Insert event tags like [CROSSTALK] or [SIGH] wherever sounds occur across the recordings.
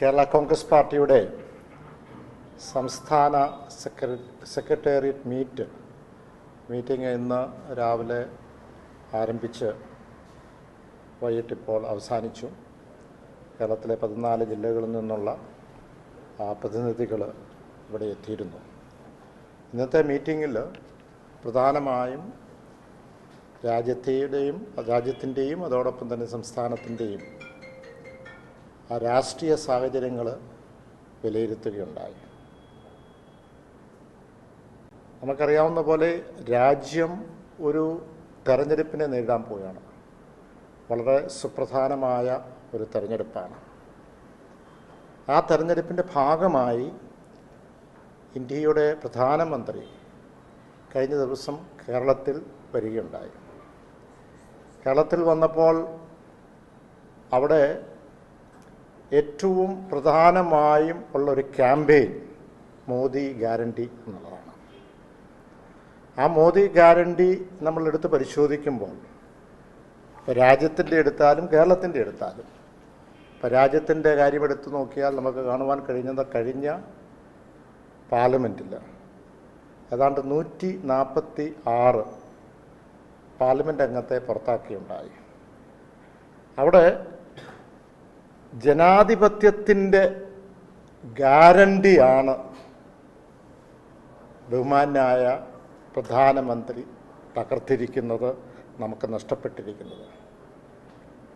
കേരള കോൺഗ്രസ് പാർട്ടിയുടെ സംസ്ഥാന secretary secretariat meet meeting ഇന്ന് രാവിലെ ആരംഭിച്ച് വൈകിട്ടിപ്പോൾ അവസാനിച്ചു. കേരളത്തിലെ പതിനാല് ജില്ലകളിൽ നിന്നുള്ള പ്രതിനിധികൾ ഇവിടെ എത്തിയിരുന്നു. ഇന്നത്തെ മീറ്റിങ്ങിൽ പ്രധാനമായും രാജ്യത്തെയും രാജ്യത്തിന്റെയും അതോടൊപ്പം തന്നെ സംസ്ഥാനത്തിന്റെയും ആ രാഷ്ട്രീയ സാഹചര്യങ്ങൾ വിലയിരുത്തുകയുണ്ടായി. നമുക്കറിയാവുന്ന പോലെ രാജ്യം ഒരു തെരഞ്ഞെടുപ്പിനെ നേരിടാൻ പോവുകയാണ്. വളരെ സുപ്രധാനമായ ഒരു തെരഞ്ഞെടുപ്പാണ്. ആ തെരഞ്ഞെടുപ്പിന്റെ ഭാഗമായി ഇന്ത്യയുടെ പ്രധാനമന്ത്രി കഴിഞ്ഞ ദിവസം കേരളത്തിൽ വരികയുണ്ടായി. കേരളത്തിൽ വന്നപ്പോൾ അവിടെ ഏറ്റവും പ്രധാനമായും ഉള്ളൊരു ക്യാമ്പയിൻ മോദി ഗ്യാരണ്ടി എന്നുള്ളതാണ്. ആ മോദി ഗ്യാരണ്ടി നമ്മളെടുത്ത് പരിശോധിക്കുമ്പോൾ ഇപ്പോൾ രാജ്യത്തിന്റെ എടുത്താലും കേരളത്തിന്റെ എടുത്താലും ഇപ്പോൾ രാജ്യത്തിന്റെ കാര്യം എടുത്തു നോക്കിയാൽ നമുക്ക് കാണുവാൻ കഴിഞ്ഞത് കഴിഞ്ഞ പാർലമെന്റിൽ ഏതാണ്ട് നൂറ്റി നാൽപ്പത്തി ആറ് പാർലമെന്റ് അംഗത്തെ പുറത്താക്കിയുണ്ടായി. അവിടെ ജനാധിപത്യത്തിന്റെ ഗ്യാരണ്ടിയാണ് ബഹുമാനായ പ്രധാനമന്ത്രി തകർത്തിരിക്കുന്നത് നമുക്ക് നഷ്ടപ്പെട്ടിരിക്കുന്നത്.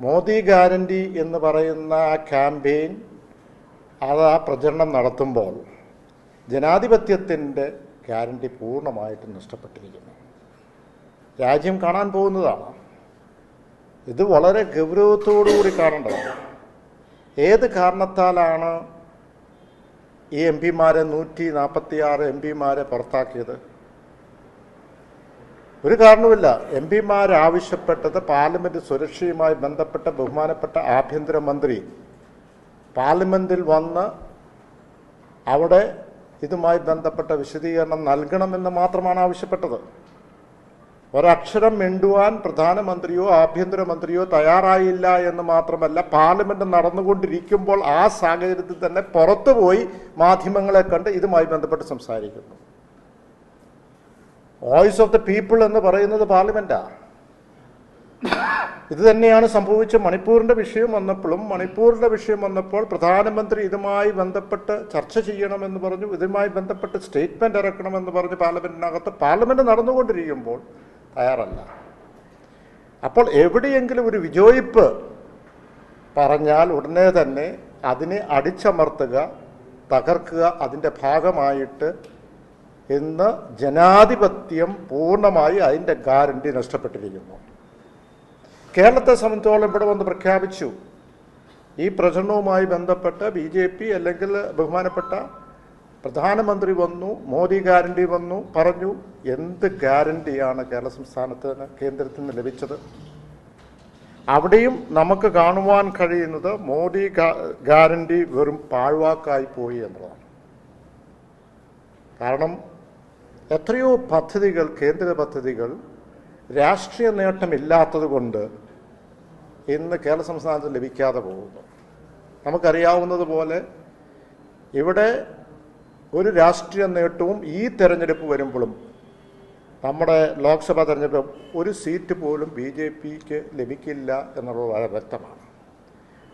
മോദി ഗ്യാരണ്ടി എന്ന് പറയുന്ന ആ ക്യാമ്പയിൻ അത് ആ പ്രചരണം നടത്തുമ്പോൾ ജനാധിപത്യത്തിന്റെ ഗ്യാരണ്ടി പൂർണമായിട്ട് നഷ്ടപ്പെട്ടിരിക്കുന്നു. രാജ്യം കാണാൻ പോകുന്നതാണ്. ഇത് വളരെ ഗൗരവത്തോടുകൂടി കാണേണ്ടതാണ്. ഏത് കാരണത്താലാണ് ഈ എം പിമാരെ നൂറ്റി നാൽപ്പത്തി ആറ് എം പിമാരെ പുറത്താക്കിയത്? ഒരു കാരണവുമില്ല. എം പിമാരാവശ്യപ്പെട്ടത് പാർലമെന്റ് സുരക്ഷയുമായി ബന്ധപ്പെട്ട ബഹുമാനപ്പെട്ട ആഭ്യന്തരമന്ത്രി പാർലമെന്റിൽ വന്ന് അവിടെ ഇതുമായി ബന്ധപ്പെട്ട വിശദീകരണം നൽകണമെന്ന് മാത്രമാണ് ആവശ്യപ്പെട്ടത്. ഒരക്ഷരം മിണ്ടുവാൻ പ്രധാനമന്ത്രിയോ ആഭ്യന്തരമന്ത്രിയോ തയ്യാറായില്ല എന്ന് മാത്രമല്ല പാർലമെന്റ് നടന്നുകൊണ്ടിരിക്കുമ്പോൾ ആ സാഹചര്യത്തിൽ തന്നെ പുറത്തുപോയി മാധ്യമങ്ങളെ കണ്ട് ഇതുമായി ബന്ധപ്പെട്ട് സംസാരിക്കുന്നു. വോയിസ് ഓഫ് ദ പീപ്പിൾ എന്ന് പറയുന്നത് പാർലമെന്റാ? ഇത് തന്നെയാണ് സംഭവിച്ച മണിപ്പൂരിന്റെ വിഷയം വന്നപ്പോഴും മണിപ്പൂരിന്റെ വിഷയം വന്നപ്പോൾ പ്രധാനമന്ത്രി ഇതുമായി ബന്ധപ്പെട്ട് ചർച്ച ചെയ്യണമെന്ന് പറഞ്ഞു ഇതുമായി ബന്ധപ്പെട്ട് സ്റ്റേറ്റ്മെന്റ് ഇറക്കണമെന്ന് പറഞ്ഞു പാർലമെന്റിനകത്ത് പാർലമെന്റ് നടന്നുകൊണ്ടിരിക്കുമ്പോൾ തയ്യാറല്ല. അപ്പോൾ എവിടെയെങ്കിലും ഒരു വിജയിപ്പ് പറഞ്ഞാൽ ഉടനെ തന്നെ അതിനെ അടിച്ചമർത്തുക തകർക്കുക അതിന്റെ ഭാഗമായിട്ട് ഇന്ന് ജനാധിപത്യം പൂർണമായി അതിന്റെ ഗ്യാരണ്ടി നഷ്ടപ്പെട്ടിരിക്കുന്നു. കേരളത്തെ സംബന്ധിച്ചോളം ഇവിടെ വന്ന് പ്രഖ്യാപിച്ചു. ഈ പ്രചരണവുമായി ബന്ധപ്പെട്ട് ബി ജെ പി അല്ലെങ്കിൽ ബഹുമാനപ്പെട്ട പ്രധാനമന്ത്രി വന്നു മോദി ഗ്യാരണ്ടി വന്നു പറഞ്ഞു എന്ത് ഗ്യാരണ്ടിയാണ് കേരള സംസ്ഥാനത്തിന് കേന്ദ്രത്തിൽ നിന്ന് ലഭിച്ചത്? അവിടെയും നമുക്ക് കാണുവാൻ കഴിയുന്നത് മോദി ഗ്യാരണ്ടി വെറും പാഴ്വാക്കായി പോയി എന്നതാണ്. കാരണം എത്രയോ പദ്ധതികൾ കേന്ദ്ര പദ്ധതികൾ രാഷ്ട്രീയ നേട്ടമില്ലാത്തത് കൊണ്ട് ഇന്ന് കേരള സംസ്ഥാനത്ത് ലഭിക്കാതെ പോകുന്നു. നമുക്കറിയാവുന്നതുപോലെ ഇവിടെ ഒരു രാഷ്ട്രീയ നേട്ടവും ഈ തെരഞ്ഞെടുപ്പ് വരുമ്പോഴും നമ്മുടെ ലോക്സഭാ തെരഞ്ഞെടുപ്പ് ഒരു സീറ്റ് പോലും ബി ജെ പിക്ക് ലഭിക്കില്ല എന്നുള്ളത് വളരെ വ്യക്തമാണ്.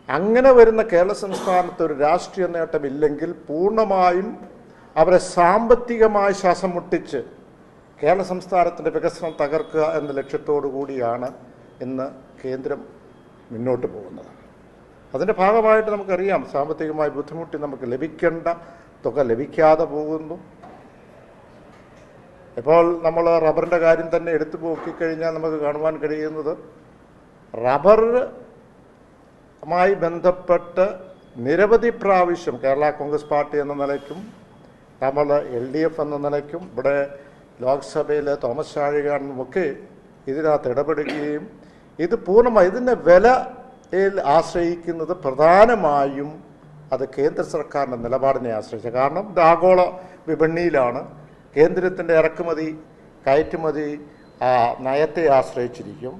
അങ്ങനെ വരുന്ന കേരള സംസ്ഥാനത്ത് ഒരു രാഷ്ട്രീയ നേട്ടമില്ലെങ്കിൽ പൂർണമായും അവരെ സാമ്പത്തികമായി ശ്വാസം മുട്ടിച്ച് കേരള സംസ്ഥാനത്തിന്റെ വികസനം തകർക്കുക എന്ന ലക്ഷ്യത്തോടു കൂടിയാണ് ഇന്ന് കേന്ദ്രം മുന്നോട്ട് പോകുന്നത്. അതിന്റെ ഭാഗമായിട്ട് നമുക്കറിയാം സാമ്പത്തികമായി ബുദ്ധിമുട്ടി നമുക്ക് ലഭിക്കേണ്ട തുക ലഭിക്കാതെ പോകുന്നു. ഇപ്പോൾ നമ്മൾ റബ്ബറിന്റെ കാര്യം തന്നെ എടുത്തു പോക്കിക്കഴിഞ്ഞാൽ നമുക്ക് കാണുവാൻ കഴിയുന്നത് റബ്ബറുമായി ബന്ധപ്പെട്ട് നിരവധി പ്രാവശ്യം കേരള കോൺഗ്രസ് പാർട്ടി എന്ന നിലയ്ക്കും നമ്മൾ എൽ ഡി എഫ് എന്ന നിലയ്ക്കും ഇവിടെ ലോക്സഭയിലെ തോമസ് ചാഴികാരനുമൊക്കെ ഇതിനകത്ത് ഇടപെടുകയും ഇത് പൂർണമായി ഇതിന്റെ വിലയിൽ ആശ്രയിക്കുന്നത് പ്രധാനമായും അത് കേന്ദ്ര സർക്കാരിന്റെ നിലപാടിനെ ആശ്രയിച്ച. കാരണം ഇത് ആഗോള വിപണിയിലാണ്. കേന്ദ്രത്തിന്റെ ഇറക്കുമതി കയറ്റുമതി നയത്തെ ആശ്രയിച്ചിരിക്കും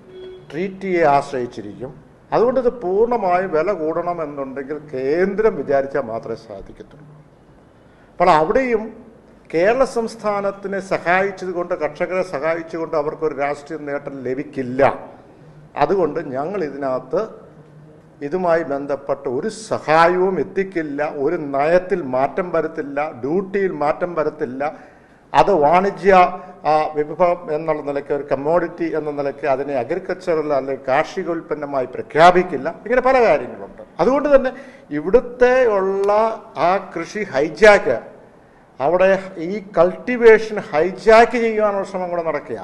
ട്രീറ്റിയെ ആശ്രയിച്ചിരിക്കും. അതുകൊണ്ട് ഇത് പൂർണമായും വില കൂടണമെന്നുണ്ടെങ്കിൽ കേന്ദ്രം വിചാരിച്ചാൽ മാത്രമേ സാധിക്കത്തുള്ളൂ. അപ്പോൾ അവിടെയും കേരള സംസ്ഥാനത്തിനെ സഹായിച്ചതുകൊണ്ട് കർഷകരെ സഹായിച്ചുകൊണ്ട് അവർക്കൊരു രാഷ്ട്രീയ നേട്ടം ലഭിക്കില്ല. അതുകൊണ്ട് ഞങ്ങൾ ഇതിനകത്ത് ഇതുമായി ബന്ധപ്പെട്ട ഒരു സഹായവും എത്തിക്കില്ല ഒരു നയത്തിൽ മാറ്റം വരുത്തില്ല ഡ്യൂട്ടിയിൽ മാറ്റം വരുത്തില്ല. അത് വാണിജ്യ വിഭവം എന്നുള്ള നിലയ്ക്ക് ഒരു കമ്മോഡിറ്റി എന്ന നിലയ്ക്ക് അതിനെ അഗ്രികൾച്ചറൽ അല്ലെങ്കിൽ കാർഷിക ഉൽപ്പന്നമായി പ്രഖ്യാപിക്കില്ല. ഇങ്ങനെ പല കാര്യങ്ങളുണ്ട്. അതുകൊണ്ട് തന്നെ ഇവിടുത്തെ ഉള്ള ആ കൃഷി ഹൈജാക്ക് അവിടെ ഈ കൾട്ടിവേഷൻ ഹൈജാക്ക് ചെയ്യാനുള്ള ശ്രമം കൂടെ നടക്കുക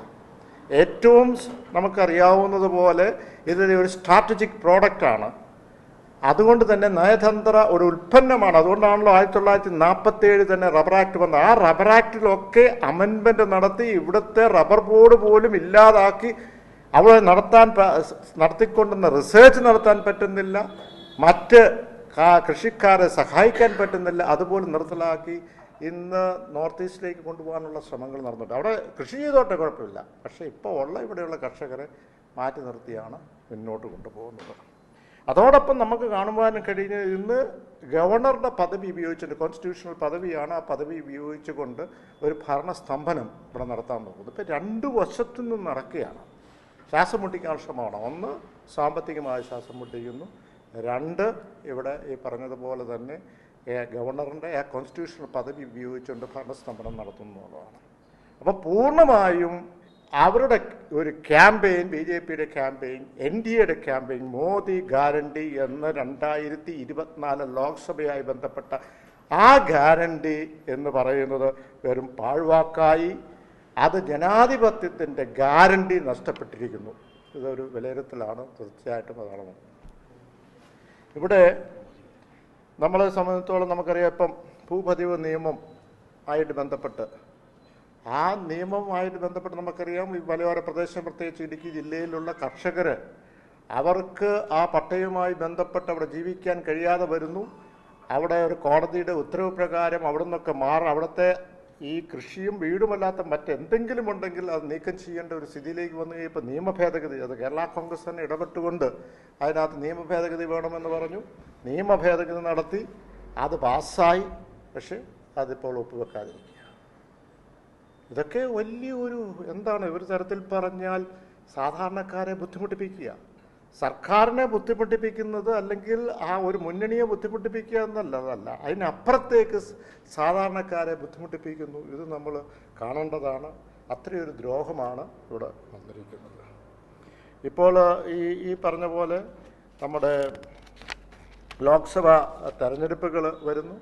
ഏറ്റവും നമുക്കറിയാവുന്നത് പോലെ ഇതൊരു സ്ട്രാറ്റജിക് പ്രോഡക്റ്റാണ് അതുകൊണ്ട് തന്നെ നയതന്ത്ര ഒരു ഉൽപ്പന്നമാണ്. അതുകൊണ്ടാണല്ലോ ആയിരത്തി തൊള്ളായിരത്തി നാൽപ്പത്തി ഏഴ് തന്നെ റബ്ബർ ആക്ട് വന്നത്. ആ റബ്ബർ ആക്ടിലൊക്കെ അമെൻമെന്റ് നടത്തി ഇവിടുത്തെ റബ്ബർ ബോർഡ് പോലും ഇല്ലാതാക്കി അവിടെ നടത്താൻ നടത്തിക്കൊണ്ടുന്ന റിസർച്ച് നടത്താൻ പറ്റുന്നില്ല. മറ്റ് കൃഷിക്കാരെ സഹായിക്കാൻ പറ്റുന്നില്ല. അതുപോലെ നിർത്തലാക്കി ഇന്ന് നോർത്ത് ഈസ്റ്റിലേക്ക് കൊണ്ടുപോകാനുള്ള ശ്രമങ്ങൾ നടന്നിട്ടുണ്ട്. അവിടെ കൃഷി ചെയ്തോട്ടെ കുഴപ്പമില്ല. പക്ഷേ ഇപ്പോൾ ഉള്ള ഇവിടെയുള്ള കർഷകരെ മാറ്റി നിർത്തിയാണ് മുന്നോട്ട് കൊണ്ടുപോകുന്നത്. അതോടൊപ്പം നമുക്ക് കാണുവാൻ കഴിഞ്ഞ ഇന്ന് ഗവർണറുടെ പദവി ഉപയോഗിച്ചിട്ട് കോൺസ്റ്റിറ്റ്യൂഷണൽ പദവിയാണ് ആ പദവി ഉപയോഗിച്ചുകൊണ്ട് ഒരു ഭരണസ്തംഭനം ഇവിടെ നടത്താൻ നോക്കുന്നത് ഇപ്പം രണ്ട് വശത്തു നിന്ന് നടക്കുകയാണ്. ശ്വാസം മുട്ടിക്കാൻ ശ്രമമാണ്. ഒന്ന് സാമ്പത്തികമായ ശ്വാസം മുട്ടിക്കുന്നു രണ്ട് ഇവിടെ ഈ പറഞ്ഞതുപോലെ തന്നെ ഗവർണറിന്റെ ആ കോൺസ്റ്റിറ്റ്യൂഷണൽ പദവി ഉപയോഗിച്ചുകൊണ്ട് ഭരണസ്തംഭനം നടത്തുന്നു എന്നുള്ളതാണ്. അപ്പോൾ പൂർണമായും അവരുടെ ഒരു ക്യാമ്പയിൻ ബി ജെ പിയുടെ ക്യാമ്പയിൻ എൻ ഡി എയുടെ ക്യാമ്പയിൻ മോദി ഗ്യാരണ്ടി എന്ന രണ്ടായിരത്തി ഇരുപത്തിനാല് ലോക്സഭയായി ബന്ധപ്പെട്ട ആ ഗ്യാരണ്ടി എന്ന് പറയുന്നത് വെറും പാഴ്വാക്കായി. അത് ജനാധിപത്യത്തിന്റെ ഗ്യാരണ്ടി നഷ്ടപ്പെട്ടിരിക്കുന്നു. ഇതൊരു വിലയിരുത്തലാണ്. തീർച്ചയായിട്ടും അതാണ് ഇവിടെ നമ്മളെ സംബന്ധിച്ചോളം നമുക്കറിയാം ഇപ്പം ഭൂപതിവ് നിയമം ആയിട്ട് ബന്ധപ്പെട്ട് ആ നിയമവുമായിട്ട് ബന്ധപ്പെട്ട് നമുക്കറിയാം ഈ മലയോര പ്രദേശം പ്രത്യേകിച്ച് ഇടുക്കി ജില്ലയിലുള്ള കർഷകർ അവർക്ക് ആ പട്ടയവുമായി ബന്ധപ്പെട്ട് അവിടെ ജീവിക്കാൻ കഴിയാതെ വരുന്നു. അവിടെ ഒരു കോടതിയുടെ ഉത്തരവ് പ്രകാരം അവിടെ നിന്നൊക്കെ മാറി അവിടുത്തെ ഈ കൃഷിയും വീടുമല്ലാത്ത മറ്റെന്തെങ്കിലും ഉണ്ടെങ്കിൽ അത് നീക്കം ചെയ്യേണ്ട ഒരു സ്ഥിതിയിലേക്ക് വന്നു കഴിയുമ്പോൾ നിയമ ഭേദഗതി അത് കേരള കോൺഗ്രസ് തന്നെ ഇടപെട്ടുകൊണ്ട് അതിനകത്ത് നിയമ ഭേദഗതി വേണമെന്ന് പറഞ്ഞു. നിയമഭേദഗതി നടത്തി അത് പാസ്സായി. പക്ഷേ അതിപ്പോൾ ഒപ്പുവെക്കാതിരിക്കുക ഇതൊക്കെ വലിയ ഒരു എന്താണ് ഒരു തരത്തിൽ പറഞ്ഞാൽ സാധാരണക്കാരെ ബുദ്ധിമുട്ടിപ്പിക്കുക. സർക്കാരിനെ ബുദ്ധിമുട്ടിപ്പിക്കുന്നത് അല്ലെങ്കിൽ ആ ഒരു മുന്നണിയെ ബുദ്ധിമുട്ടിപ്പിക്കുക എന്നല്ലതല്ല അതിനപ്പുറത്തേക്ക് സാധാരണക്കാരെ ബുദ്ധിമുട്ടിപ്പിക്കുന്നു. ഇത് നമ്മൾ കാണേണ്ടതാണ്. അത്രയൊരു ദ്രോഹമാണ് ഇവിടെ വന്നിരിക്കുന്നത്. ഇപ്പോൾ ഈ ഈ പറഞ്ഞ പോലെ നമ്മുടെ ലോക്സഭാ തെരഞ്ഞെടുപ്പുകൾ വരുന്നു.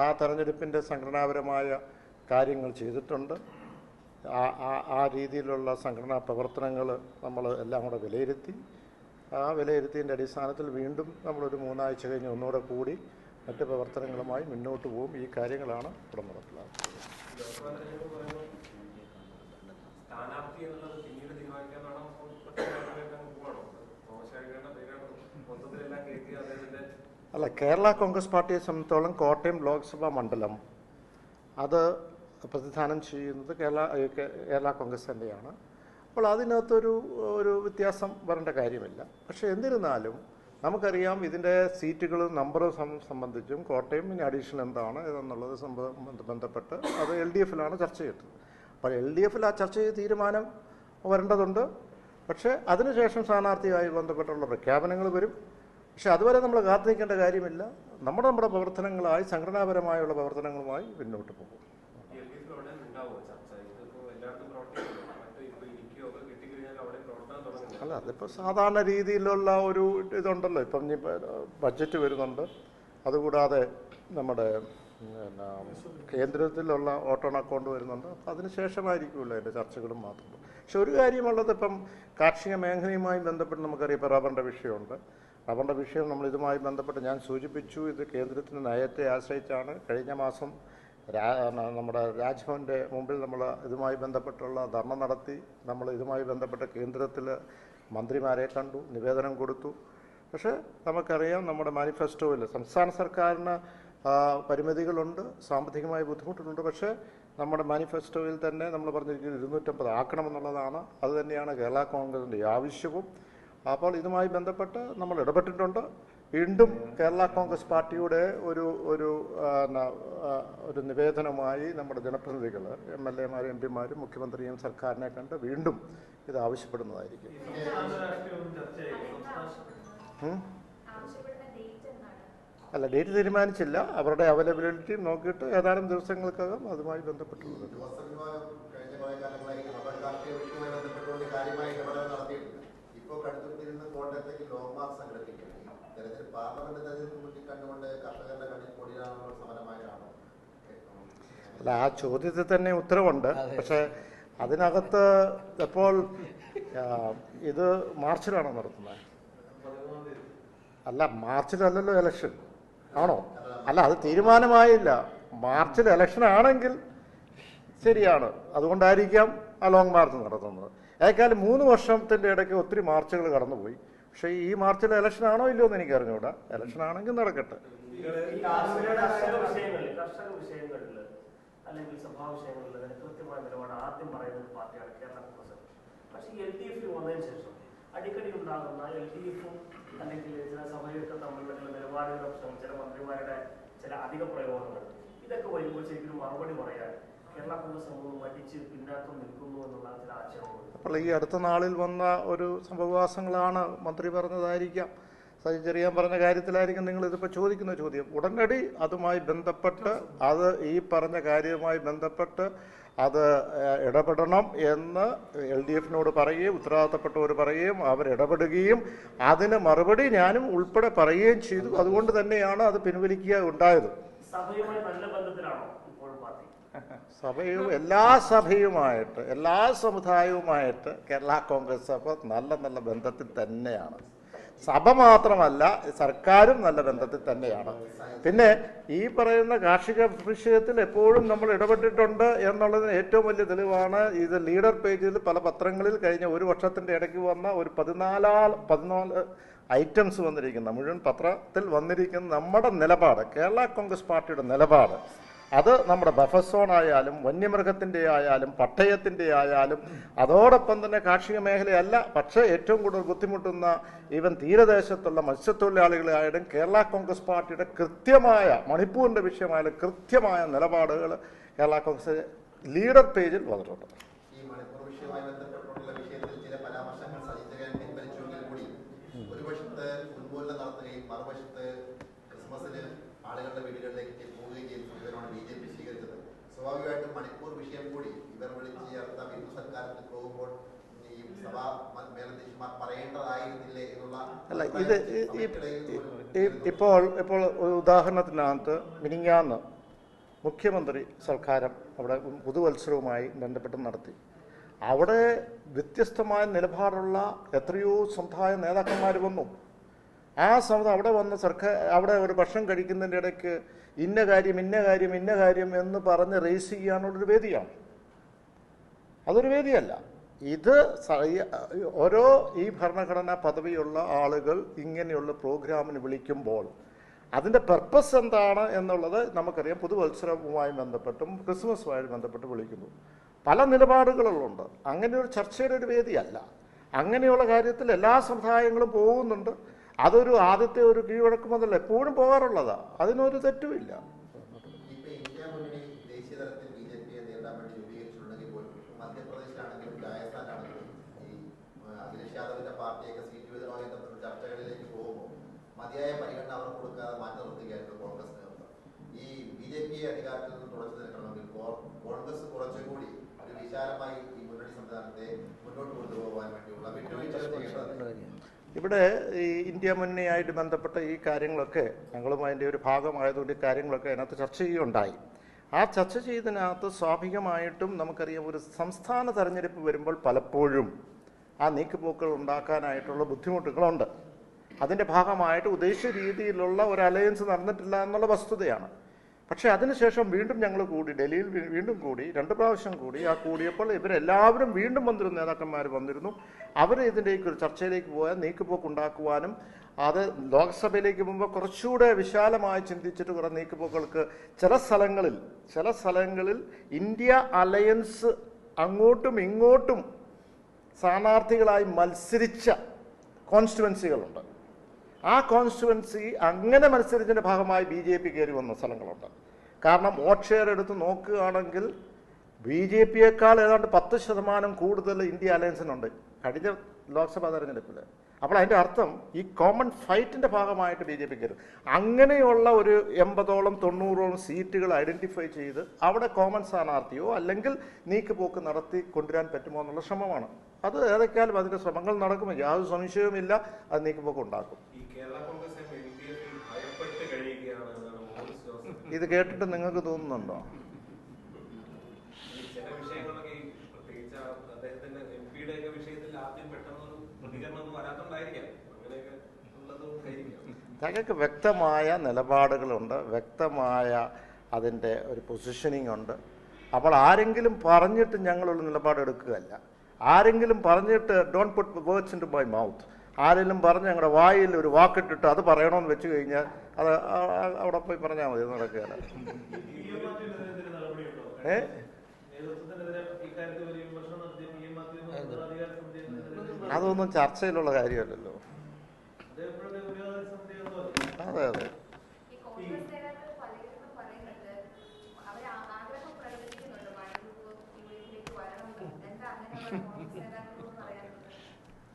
ആ തെരഞ്ഞെടുപ്പിന്റെ സംഘടനാപരമായ കാര്യങ്ങൾ ചെയ്തിട്ടുണ്ട്. ആ രീതിയിലുള്ള സംഘടനാ പ്രവർത്തനങ്ങൾ നമ്മൾ എല്ലാം കൂടെ വിലയിരുത്തി. ആ വിലയിരുത്തിയതിന്റെ അടിസ്ഥാനത്തിൽ വീണ്ടും നമ്മളൊരു മൂന്നാഴ്ച കഴിഞ്ഞ് ഒന്നുകൂടെ കൂടി മറ്റ് പ്രവർത്തനങ്ങളുമായി മുന്നോട്ട് പോകും. ഈ കാര്യങ്ങളാണ് ഇവിടെ നടപ്പിലാക്കുന്നത്. അല്ല കേരള കോൺഗ്രസ് പാർട്ടിയെ സംബന്ധിച്ചോളം കോട്ടയം ലോക്സഭാ മണ്ഡലം അത് പ്രതിദാനം ചെയ്യുന്നത് കേരള കേരള കോൺഗ്രസ് തന്നെയാണ് അപ്പോൾ അതിനകത്തൊരു ഒരു വ്യത്യാസം വരേണ്ട കാര്യമില്ല. പക്ഷേ എന്നിരുന്നാലും നമുക്കറിയാം ഇതിന്റെ സീറ്റുകളും നമ്പറും സംബന്ധിച്ചും കോട്ടയം ഇനി അഡീഷണൽ എന്താണ് എന്നുള്ളത് ബന്ധപ്പെട്ട് അത് എൽ ഡി എഫിലാണ് ചർച്ച ചെയ്തത്. അപ്പോൾ എൽ ഡി എഫിൽ ആ ചർച്ച ചെയ്ത് തീരുമാനം വരേണ്ടതുണ്ട്. പക്ഷേ അതിനുശേഷം സ്ഥാനാർത്ഥിയുമായി ബന്ധപ്പെട്ടുള്ള പ്രഖ്യാപനങ്ങൾ വരും. പക്ഷേ അതുവരെ നമ്മൾ കാത്തു നിൽക്കേണ്ട കാര്യമില്ല. നമ്മുടെ നമ്മുടെ പ്രവർത്തനങ്ങളായി സംഘടനാപരമായുള്ള പ്രവർത്തനങ്ങളുമായി മുന്നോട്ട് പോകും എൽ ഡി എഫിൽ അവിടെ ഉണ്ടാവുമോ ചർച്ച ഇതിപ്പോ എല്ലായിടത്തും പ്രവർത്തിക്കുന്നു മറ്റു ഇപ്പൊ ഇടുക്കിയോ ഒക്കെ കിട്ടിക്കഴിഞ്ഞാൽ അവിടെ പ്രവർത്തനം തുടങ്ങുന്നു അല്ല അതിപ്പോൾ സാധാരണ രീതിയിലുള്ള ഒരു ഇതുണ്ടല്ലോ. ഇപ്പം ഇനി ബഡ്ജറ്റ് വരുന്നുണ്ട്. അതുകൂടാതെ നമ്മുടെ പിന്നെ കേന്ദ്രത്തിലുള്ള ഓട്ടോൺ അക്കൗണ്ട് വരുന്നുണ്ട്. അപ്പോൾ അതിന് ശേഷമായിരിക്കുമല്ലോ അതിന്റെ ചർച്ചകളും മാത്രം. പക്ഷെ ഒരു കാര്യമുള്ളത് ഇപ്പം കാർഷിക മേഖലയുമായി ബന്ധപ്പെട്ട് നമുക്കറിയാം ഇപ്പോൾ റബ്ബറിന്റെ വിഷയമുണ്ട്. റബ്ബറിന്റെ വിഷയം നമ്മൾ ഇതുമായി ബന്ധപ്പെട്ട് ഞാൻ സൂചിപ്പിച്ചു ഇത് കേന്ദ്രത്തിന്റെ നയത്തെ ആശ്രയിച്ചാണ് കഴിഞ്ഞ മാസം നമ്മുടെ രാജ്ഭവന്റെ മുമ്പിൽ നമ്മൾ ഇതുമായി ബന്ധപ്പെട്ടുള്ള ധർണ നടത്തി. നമ്മൾ ഇതുമായി ബന്ധപ്പെട്ട് കേന്ദ്രത്തിൽ മന്ത്രിമാരെ കണ്ടു നിവേദനം കൊടുത്തു. പക്ഷേ നമുക്കറിയാം നമ്മുടെ മാനിഫെസ്റ്റോയിൽ സംസ്ഥാന സർക്കാരിന് പരിമിതികളുണ്ട് സാമ്പത്തികമായ ബുദ്ധിമുട്ടുണ്ട്. പക്ഷേ നമ്മുടെ മാനിഫെസ്റ്റോയിൽ തന്നെ നമ്മൾ പറഞ്ഞിരിക്കുന്നത് ഇരുന്നൂറ്റമ്പത് ആക്കണമെന്നുള്ളതാണ് അത് തന്നെയാണ് കേരള കോൺഗ്രസിന്റെ ആവശ്യവും. അപ്പോൾ ഇതുമായി ബന്ധപ്പെട്ട് നമ്മൾ ഇടപെട്ടിട്ടുണ്ട്. വീണ്ടും കേരള കോൺഗ്രസ് പാർട്ടിയുടെ ഒരു ഒരു ഒരു നിവേദനമായി നമ്മുടെ ജനപ്രതിനിധികൾ എം എൽ എമാരും എം പിമാരും മുഖ്യമന്ത്രിയും സർക്കാരിനെ കണ്ട് വീണ്ടും ഇത് ആവശ്യപ്പെടുന്നതായിരിക്കും. അല്ല ഡേറ്റ് തീരുമാനിച്ചില്ല. അവരുടെ അവൈലബിലിറ്റി നോക്കിയിട്ട് ഏതാനും ദിവസങ്ങൾക്കകം അതുമായി ബന്ധപ്പെട്ടുള്ളത് യുവത്വ വിഭാഗം കഴിഞ്ഞ കുറേ കാലങ്ങളായി മത രാഷ്ട്രീയ വിഷയവുമായി ബന്ധപ്പെട്ടുകൊണ്ട് കാര്യമായ ഇടപെടൽ നടത്തിയിട്ടുണ്ട് ഇപ്പോൾ കടുത്തുരുത്തിൽ നിന്ന് കോട്ടയത്തേക്ക് ലോങ് മാർച്ച് സംഘടിപ്പിക്കും ഈ തെരഞ്ഞെടുപ്പ് പാർലമെന്റ് തെരഞ്ഞെടുപ്പ് മുന്നിൽ കണ്ടുകൊണ്ട് കർഷകരുടെ കണ്ണിൽ പൊടിയാനുള്ള സമരമായിട്ടാണ് അല്ല ആ ചോദ്യത്തിൽ തന്നെ ഉത്തരവുണ്ട്. പക്ഷേ അതിനകത്ത് ഇപ്പോൾ ഇത് മാർച്ചിലാണോ നടത്തുന്നത്? അല്ല മാർച്ചിലല്ലല്ലോ ഇലക്ഷൻ ആണോ? അല്ല അത് തീരുമാനമായില്ല. മാർച്ചിൽ ഇലക്ഷൻ ആണെങ്കിൽ ശരിയാണ്. അതുകൊണ്ടായിരിക്കാം ആ ലോങ് മാർച്ച് നടത്തുന്നത്. ഏതായാലും മൂന്ന് വർഷത്തിന്റെ ഇടയ്ക്ക് ഒത്തിരി മാർച്ചുകൾ കടന്നുപോയി. പക്ഷേ ഈ മാർച്ചിൽ ഇലക്ഷൻ ആണോ ഇല്ലയോ എന്ന് എനിക്ക് അറിഞ്ഞുകൂടാ. ഇലക്ഷൻ ആണെങ്കിൽ നടക്കട്ടെ. അല്ലെങ്കിൽ വിഷയങ്ങളിൽ ചില മന്ത്രിമാരുടെ ചില അധിക പ്രയോഗങ്ങൾ ഇതൊക്കെ വരുമ്പോൾ ശരിക്കും മറുപടി പറയാൻ കേരള കോൺഗ്രസ് സമൂഹം മടിച്ച് പിന്നാക്കം നിൽക്കുന്നു എന്നുള്ള ചില അപ്പോൾ ഈ അടുത്ത നാളിൽ വന്ന ഒരു സംഭവവാസങ്ങളാണ് മന്ത്രി പറഞ്ഞതായിരിക്കാം. സജി ചെറിയാൻ പറഞ്ഞ കാര്യത്തിലായിരിക്കും നിങ്ങൾ ഇതിപ്പോൾ ചോദിക്കുന്ന ചോദ്യം. ഉടനടി അതുമായി ബന്ധപ്പെട്ട് അത് ഈ പറഞ്ഞ കാര്യവുമായി ബന്ധപ്പെട്ട് അത് ഇടപെടണം എന്ന് എൽ ഡി എഫിനോട് പറയുകയും ഉത്തരവാദിത്തപ്പെട്ടവർ പറയുകയും അവരിടപെടുകയും അതിന് മറുപടി ഞാനും ഉൾപ്പെടെ പറയുകയും ചെയ്തു. അതുകൊണ്ട് തന്നെയാണ് അത് പിൻവലിക്കുക ഉണ്ടായത്. സഭയുമായി നല്ല ബന്ധത്തിലാണോ ഇപ്പോൾ പാർട്ടി? [LAUGHS] സഭയും എല്ലാ സഭയുമായിട്ട് എല്ലാ സമുദായവുമായിട്ട് കേരള കോൺഗ്രസ് സഭ നല്ല നല്ല ബന്ധത്തിൽ തന്നെയാണ്. സഭ മാത്രമല്ല സർക്കാരും നല്ല ബന്ധത്തിൽ തന്നെയാണ്. പിന്നെ ഈ പറയുന്ന കാർഷിക വിഷയത്തിൽ എപ്പോഴും നമ്മൾ ഇടപെട്ടിട്ടുണ്ട് എന്നുള്ളതിന് ഏറ്റവും വലിയ തെളിവാണ് ഇത് ലീഡർ പേജിൽ പല പത്രങ്ങളിൽ കഴിഞ്ഞ ഒരു വർഷത്തിന്റെ ഇടയ്ക്ക് വന്ന ഒരു പതിനാലാ പതിനാല് ഐറ്റംസ് വന്നിരിക്കുന്ന. മുഴുവൻ പത്രത്തിൽ വന്നിരിക്കുന്ന നമ്മുടെ നിലപാട് കേരള കോൺഗ്രസ് പാർട്ടിയുടെ നിലപാട് അത് നമ്മുടെ ബഫർ സോൺ ആയാലും വന്യമൃഗത്തിന്റെ ആയാലും പട്ടയത്തിന്റെ ആയാലും അതോടൊപ്പം തന്നെ കാർഷിക മേഖലയല്ല പക്ഷേ ഏറ്റവും കൂടുതൽ ബുദ്ധിമുട്ടുന്ന ഈവൻ തീരദേശത്തുള്ള മത്സ്യത്തൊഴിലാളികളായാലും കേരള കോൺഗ്രസ് പാർട്ടിയുടെ കൃത്യമായ മണിപ്പൂരിന്റെ വിഷയമായാലും കൃത്യമായ നിലപാടുകൾ കേരള കോൺഗ്രസ് ലീഡർ പേജിൽ വന്നിട്ടുണ്ട് ഈ മണിപ്പൂർ വിഷയവുമായി ബന്ധപ്പെട്ടുള്ള വിഷയത്തിൽ ചില പരാമർശങ്ങൾ സജിതകൻ പിൻവലിച്ചുവെങ്കിൽ കൂടി ഒരു വശത്ത് ഉന്മൂലനം നടത്തുകയും മറുവശത്ത് ക്രിസ്മസിന് ആളുകളുടെ വീടുകളിലേക്ക് പോവുകയും ചെയ്യുന്ന സമീപനമാണ് ബി ജെ പി സ്വീകരിച്ചത് സ്വാഭാവികമായിട്ടും മണിപ്പൂർ വിഷയം കൂടി ഇവർ വിളിച്ചു ചേർത്ത പോകുമ്പോൾ അല്ല ഇത് ഇപ്പോൾ ഇപ്പോൾ ഉദാഹരണത്തിനകത്ത് മിനിങ്ങാന്ന് മുഖ്യമന്ത്രി സർക്കാരം അവിടെ പുതുവത്സരവുമായി ബന്ധപ്പെട്ട് നടത്തി. അവിടെ വ്യത്യസ്തമായ നിലപാടുള്ള എത്രയോ സമുദായ നേതാക്കന്മാർ വന്നു. ആ സമുദായം അവിടെ വന്ന സർക്കാർ അവിടെ ഒരു ഭക്ഷണം കഴിക്കുന്നതിന്റെ ഇടയ്ക്ക് ഇന്ന കാര്യം ഇന്ന കാര്യം ഇന്ന കാര്യം എന്ന് പറഞ്ഞ് റേസ് ചെയ്യാനുള്ളൊരു വേദിയാണ്. അതൊരു വേദിയല്ല. ഇത് ഓരോ ഈ ഭരണഘടനാ പദവിയുള്ള ആളുകൾ ഇങ്ങനെയുള്ള പ്രോഗ്രാമിന് വിളിക്കുമ്പോൾ അതിന്റെ പർപ്പസ് എന്താണ് എന്നുള്ളത് നമുക്കറിയാം. പുതുവത്സരവുമായി ബന്ധപ്പെട്ടും ക്രിസ്മസുമായി ബന്ധപ്പെട്ട് വിളിക്കുന്നു. പല നിലപാടുകളുണ്ട്. അങ്ങനെ ഒരു ചർച്ചയുടെ ഒരു വേദിയല്ല. അങ്ങനെയുള്ള കാര്യത്തിൽ എല്ലാ സമുദായങ്ങളും പോകുന്നുണ്ട്. അതൊരു ആദ്യത്തെ ഒരു കീഴ്വഴക്കം എപ്പോഴും പോകാറുള്ളതാണ് അതിനൊരു തെറ്റുമില്ല ഇപ്പൊ ഇന്ത്യ മുന്നണി ദേശീയ തലത്തിൽ ബി ജെ പിയെ നേരിടാൻ വേണ്ടി രൂപീകരിച്ചിട്ടുണ്ടെങ്കിൽ പോലും മധ്യപ്രദേശിലാണെങ്കിലും രാജസ്ഥാനാണെങ്കിലും ഈ ആ, അഖിലേഷ് യാദവിന്റെ പാർട്ടിയൊക്കെ സീറ്റ് വിതരണവുമായി ബന്ധപ്പെട്ട ചർച്ചകളിലേക്ക് പോകുമ്പോൾ മതിയായ പരിഗണന അവർ കൊടുക്കാതെ മാറ്റി നിർത്തുകയായിരുന്നു കോൺഗ്രസ് നേതൃത്വം ഈ ബി ജെ പിയെ അധികാരത്തിൽ നിന്ന് തുടച്ചു നിൽക്കണമെങ്കിൽ കോൺഗ്രസ് കുറച്ചുകൂടി ഒരു വിശാലമായി ഈ മുന്നണി സംവിധാനത്തെ മുന്നോട്ട് കൊണ്ടുപോകാൻ വേണ്ടിയുള്ള ഇവിടെ ഈ ഇന്ത്യ മുന്നണിയായിട്ട് ബന്ധപ്പെട്ട ഈ കാര്യങ്ങളൊക്കെ ഞങ്ങളും അതിന്റെ ഒരു ഭാഗമായതുകൊണ്ട് ഈ കാര്യങ്ങളൊക്കെ അതിനകത്ത് ചർച്ച ചെയ്യുകയുണ്ടായി. ആ ചർച്ച ചെയ്തതിനകത്ത് സ്വാഭാവികമായിട്ടും നമുക്കറിയാം ഒരു സംസ്ഥാന തെരഞ്ഞെടുപ്പ് വരുമ്പോൾ പലപ്പോഴും ആ നീക്കുപോക്കുകൾ ഉണ്ടാക്കാനായിട്ടുള്ള ബുദ്ധിമുട്ടുകളുണ്ട്. അതിന്റെ ഭാഗമായിട്ട് ഉദ്ദേശിച്ച രീതിയിലുള്ള ഒരു അലയൻസ് നടന്നിട്ടില്ല എന്നുള്ള വസ്തുതയാണ്. പക്ഷേ അതിനുശേഷം വീണ്ടും ഞങ്ങൾ കൂടി ഡൽഹിയിൽ വീണ്ടും കൂടി രണ്ട് പ്രാവശ്യം കൂടി ആ കൂടിയപ്പോൾ ഇവരെല്ലാവരും വീണ്ടും വന്നിരുന്നു നേതാക്കന്മാർ വന്നിരുന്നു. അവർ ഇതിന്റെയൊക്കെ ഒരു ചർച്ചയിലേക്ക് പോയാൽ നീക്കുപോക്ക് ഉണ്ടാക്കുവാനും അത് ലോക്സഭയിലേക്ക് പോകുമ്പോൾ കുറച്ചുകൂടെ വിശാലമായി ചിന്തിച്ചിട്ട് കുറേ നീക്കുപോക്കുകൾക്ക് ചില സ്ഥലങ്ങളിൽ ചില സ്ഥലങ്ങളിൽ ഇന്ത്യ അലയൻസ് അങ്ങോട്ടും ഇങ്ങോട്ടും സ്ഥാനാർത്ഥികളായി മത്സരിച്ച കോൺസ്റ്റിറ്റ്യുവൻസികളുണ്ട് ആ കോൺസ്റ്റുവൻസി അങ്ങനെ മത്സരിച്ചതിന്റെ ഭാഗമായി ബി ജെ പി കയറി വന്ന സ്ഥലങ്ങളുണ്ട്. കാരണം വോട്ട് ഷെയർ എടുത്ത് നോക്കുകയാണെങ്കിൽ ബി ജെ പിയേക്കാൾ ഏതാണ്ട് പത്ത് ശതമാനം കൂടുതൽ ഇന്ത്യ അലയൻസിനുണ്ട് കഴിഞ്ഞ ലോക്സഭാ തെരഞ്ഞെടുപ്പിൽ അപ്പോൾ അതിന്റെ അർത്ഥം ഈ കോമൺ ഫൈറ്റിന്റെ ഭാഗമായിട്ട് ബി ജെ പി കയറും. അങ്ങനെയുള്ള ഒരു എൺപതോളം തൊണ്ണൂറോളം സീറ്റുകൾ ഐഡന്റിഫൈ ചെയ്ത് അവിടെ കോമൺ സ്ഥാനാർത്ഥിയോ അല്ലെങ്കിൽ നീക്കുപോക്ക് നടത്തി കൊണ്ടുവരാൻ പറ്റുമോ എന്നുള്ള ശ്രമമാണ്. അത് ഏതൊക്കെയാലും അതിന്റെ ശ്രമങ്ങൾ നടക്കുമോ യാതൊരു സംശയവുമില്ല അത് നീക്കുപോക്ക് ഉണ്ടാക്കും. Kerala Congress M L D എഫിൽ ഭയപ്പെട്ട് കഴിയുകയാണ് എന്നാണ് മോറിസ് ജോസഫ് ഇത് കേട്ടിട്ട് നിങ്ങൾക്ക് തോന്നുന്നുണ്ടോ? തകക്ക് ചില വിഷയങ്ങളൊക്കെ ഈ പ്രത്യേകിച്ച് അദ്ദേഹത്തിന്റെ എം പിയുടെ ഒക്കെ വിഷയത്തിൽ ആദ്യം പെട്ടെന്നൊരു പ്രതികരണം ഒന്നും വരാത്തോണ്ടായിരിക്കാം അങ്ങനെയൊക്കെ ഉള്ളതുകൊണ്ടായിരിക്കാം ഞങ്ങൾക്ക് വ്യക്തമായ നിലപാടുകളുണ്ട് വ്യക്തമായ അതിന്റെ ഒരു പൊസിഷനിങ് ഉണ്ട്. അപ്പോൾ ആരെങ്കിലും പറഞ്ഞിട്ട് ഞങ്ങളൊരു നിലപാടെടുക്കുകയല്ല ആരെങ്കിലും പറഞ്ഞിട്ട് don't put words into my mouth ആരെങ്കിലും പറഞ്ഞ് ഞങ്ങളുടെ വായിൽ ഒരു വാക്കിട്ടിട്ട് അത് പറയണമെന്ന് വെച്ച് കഴിഞ്ഞാൽ അത് അവിടെ പോയി പറഞ്ഞാൽ മതി നടക്കുകയല്ല ഏ? അതൊന്നും ചർച്ചയിലുള്ള കാര്യമല്ലല്ലോ. അതെ അതെ ഈ കോൺഗ്രസ് നേതാക്കൾ പലരും പറയുന്നുണ്ട് അവർ ആഗ്രഹം പ്രകടിപ്പിക്കുന്നുണ്ട് മണിപ്പൂർ യൂണിറ്റിലേക്ക് വരണമെന്ന് എന്താ അങ്ങനെയുള്ള കോൺഗ്രസ് നേതാക്കളോട് പറയാനുള്ളത്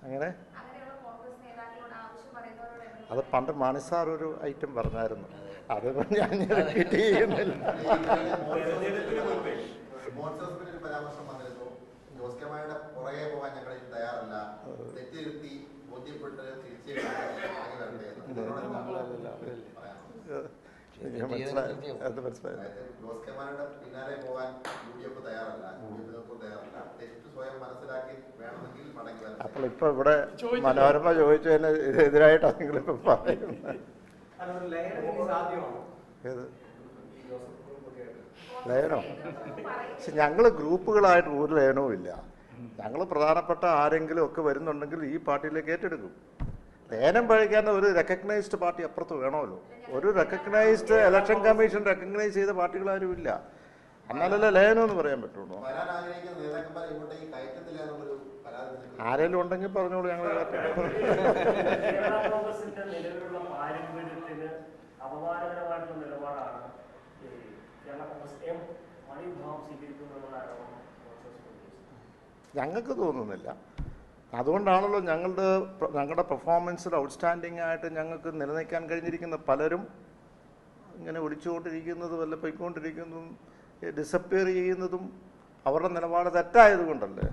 അങ്ങനെ അങ്ങനെയുള്ള കോൺഗ്രസ് നേതാക്കളോട് ആവശ്യം പറയുന്നവരോട് എന്ത് അത് പണ്ട് മാണിസാർ ഒരു ഐറ്റം പറഞ്ഞായിരുന്നു. അത് ഞാൻ റിപ്പീറ്റ് ചെയ്യുന്നില്ല മനസ്സിലായി. അത് മനസ്സിലായി. അപ്പോൾ ഇപ്പൊ ഇവിടെ മനോരമ ചോദിച്ചതിന് എതിരായിട്ടാണ് നിങ്ങളിപ്പോ പറയുന്നത്. ഏത്? ലയനോ പക്ഷെ ഞങ്ങൾ ഗ്രൂപ്പുകളായിട്ട് ഒരു ലയനവും ഇല്ല. ഞങ്ങൾ പ്രധാനപ്പെട്ട ആരെങ്കിലും ഒക്കെ വരുന്നുണ്ടെങ്കിൽ ഈ പാർട്ടിയിലേക്ക് ഏറ്റെടുക്കും. ലയനം പഴിക്കാൻ ഒരു റെക്കഗ്നൈസ്ഡ് പാർട്ടി അപ്പുറത്ത് വേണമല്ലോ. ഒരു റെക്കഗ്നൈസ്ഡ് ഇലക്ഷൻ കമ്മീഷൻ റെക്കഗ്നൈസ് ചെയ്ത പാർട്ടികളാരും ഇല്ല. എന്നാലല്ലേ ലയനം എന്ന് പറയാൻ പറ്റുള്ളൂ. ആരെങ്കിലും ഉണ്ടെങ്കിൽ പറഞ്ഞോളൂ ഞങ്ങൾ. ഞങ്ങൾക്ക് തോന്നുന്നില്ല. അതുകൊണ്ടാണല്ലോ ഞങ്ങളുടെ ഞങ്ങളുടെ പെർഫോമൻസിൽ ഔട്ട്സ്റ്റാൻഡിംഗ് ആയിട്ട് ഞങ്ങൾക്ക് നിലനിൽക്കാൻ കഴിഞ്ഞിരിക്കുന്ന പലരും ഇങ്ങനെ ഒളിച്ചുകൊണ്ടിരിക്കുന്നത് വല്ല പോയിക്കൊണ്ടിരിക്കുന്നതും ഡിസപ്പിയർ ചെയ്യുന്നതും അവരുടെ നിലപാട് തെറ്റായതുകൊണ്ടല്ലേ?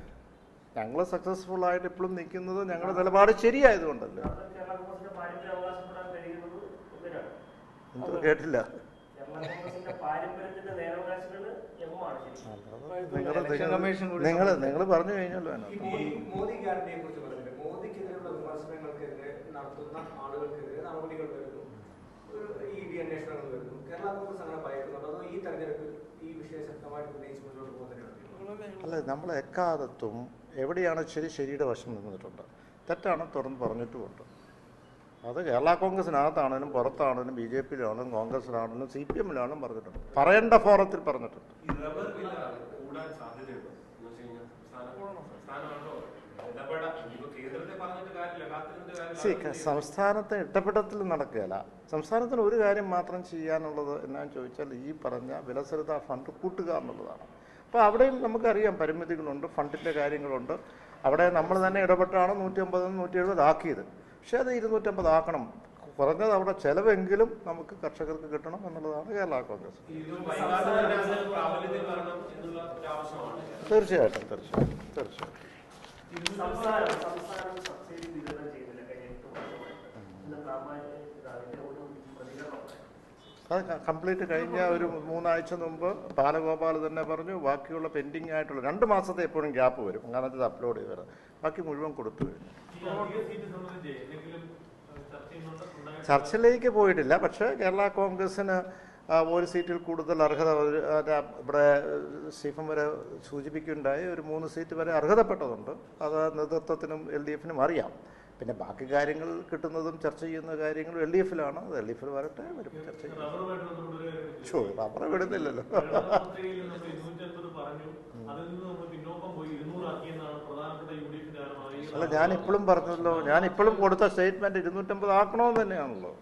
ഞങ്ങൾ സക്സസ്ഫുൾ ആയിട്ട് ഇപ്പോഴും നിൽക്കുന്നത് ഞങ്ങളുടെ നിലപാട് ശരിയായതുകൊണ്ടല്ലേ? എന്തോ കേട്ടില്ല? നിങ്ങൾ നിങ്ങൾ നിങ്ങൾ പറഞ്ഞു കഴിഞ്ഞല്ലോ അതിനകത്ത് മോദി ഗ്യാരണ്ടിയെ കുറിച്ച് പറഞ്ഞിട്ട് മോദിക്കെതിരെയുള്ള വിമർശനങ്ങൾക്കെതിരെ നടത്തുന്ന ആളുകൾക്കെതിരെ നടപടികൾ വരുന്നു. ഈ ഇ ഡി അന്വേഷണങ്ങൾ വരുന്നു. കേരള കോൺഗ്രസ് അങ്ങനെ ഭയക്കുന്നുണ്ടോ. അതോ ഈ വിഷയം ശക്തമായിട്ട് ഉന്നയിച്ച് മുന്നോട്ട് പോകുന്നതിനാണ് അല്ല നമ്മൾ എക്കാലത്തും എവിടെയാണ് ശരി ശരിയുടെ വശം നിന്നിട്ടുണ്ട്? തെറ്റാണ് തുറന്ന് പറഞ്ഞിട്ടുമുണ്ട്. അത് കേരള കോൺഗ്രസിനകത്താണെങ്കിലും പുറത്താണെങ്കിലും ബി ജെ പിയിലാണെങ്കിലും കോൺഗ്രസിലാണെങ്കിലും സി പി എമ്മിലാണെങ്കിലും പറഞ്ഞിട്ടുണ്ട്. പറയേണ്ട ഫോറത്തിൽ പറഞ്ഞിട്ടുണ്ട്. സി സംസ്ഥാനത്തെ ഇട്ടപ്പെട്ടത്തിൽ നടക്കുകയല്ല. സംസ്ഥാനത്തിന് ഒരു കാര്യം മാത്രം ചെയ്യാനുള്ളത് എന്നാന്ന് ചോദിച്ചാൽ ഈ പറഞ്ഞ വിലസരിത ഫണ്ട് കൂട്ടുക എന്നുള്ളതാണ്. അപ്പോൾ അവിടെയും നമുക്കറിയാം പരിമിതികളുണ്ട് ഫണ്ടിന്റെ കാര്യങ്ങളുണ്ട്. അവിടെ നമ്മൾ തന്നെ ഇടപെട്ടാണ് നൂറ്റി അമ്പത് നൂറ്റി എഴുപത് ആക്കിയത്. പക്ഷേ അത് ഇരുന്നൂറ്റമ്പത് ആക്കണം. കുറഞ്ഞത് അവിടെ ചെലവെങ്കിലും നമുക്ക് കർഷകർക്ക് കിട്ടണം എന്നുള്ളതാണ് കേരള കോൺഗ്രസ്. തീർച്ചയായിട്ടും തീർച്ചയായിട്ടും തീർച്ചയായിട്ടും. സംസ്ഥാനം സംസ്ഥാനം സബ്സിഡി വിതരണം ചെയ്യുന്നില്ല കഴിഞ്ഞ എട്ട് വർഷമായിട്ട് ഇന്ന് പ്രാമാണിക അതിന്റെ ഒരു പ്രതികരണം. അത് കംപ്ലീറ്റ് കഴിഞ്ഞ ഒരു മൂന്നാഴ്ച മുമ്പ് ബാലഗോപാൽ തന്നെ പറഞ്ഞു ബാക്കിയുള്ള പെൻഡിങ് ആയിട്ടുള്ള രണ്ട് മാസത്തെ എപ്പോഴും ഗ്യാപ്പ് വരും. അങ്ങനെ ഇത് അപ്ലോഡ് ചെയ്ത് വരാം ബാക്കി മുഴുവൻ കൊടുത്തു കഴിഞ്ഞു. ചർച്ചയിലേക്ക് പോയിട്ടില്ല. പക്ഷേ കേരള കോൺഗ്രസിന് ഒരു സീറ്റിൽ കൂടുതൽ അർഹത ഇവിടെ സ്റ്റീഫൻ വരെ സൂചിപ്പിക്കുകയുണ്ടായി. ഒരു മൂന്ന് സീറ്റ് വരെ അർഹതപ്പെട്ടതുണ്ട്. അത് നേതൃത്വത്തിനും എൽ ഡി എഫിനും അറിയാം. പിന്നെ ബാക്കി കാര്യങ്ങൾ കിട്ടുന്നതും ചർച്ച ചെയ്യുന്ന കാര്യങ്ങളും എൽ ഡി എഫിലാണ്. അത് എൽ ഡി എഫിൽ വരട്ടെ വരും ചർച്ച ചെയ്യും. റബ്ബർ വിടുന്നില്ലല്ലോ അല്ല ഞാനിപ്പോഴും പറഞ്ഞല്ലോ ഞാനിപ്പോഴും കൊടുത്ത സ്റ്റേറ്റ്മെന്റ് ഇരുന്നൂറ്റമ്പത് ആക്കണമെന്ന് തന്നെയാണല്ലോ.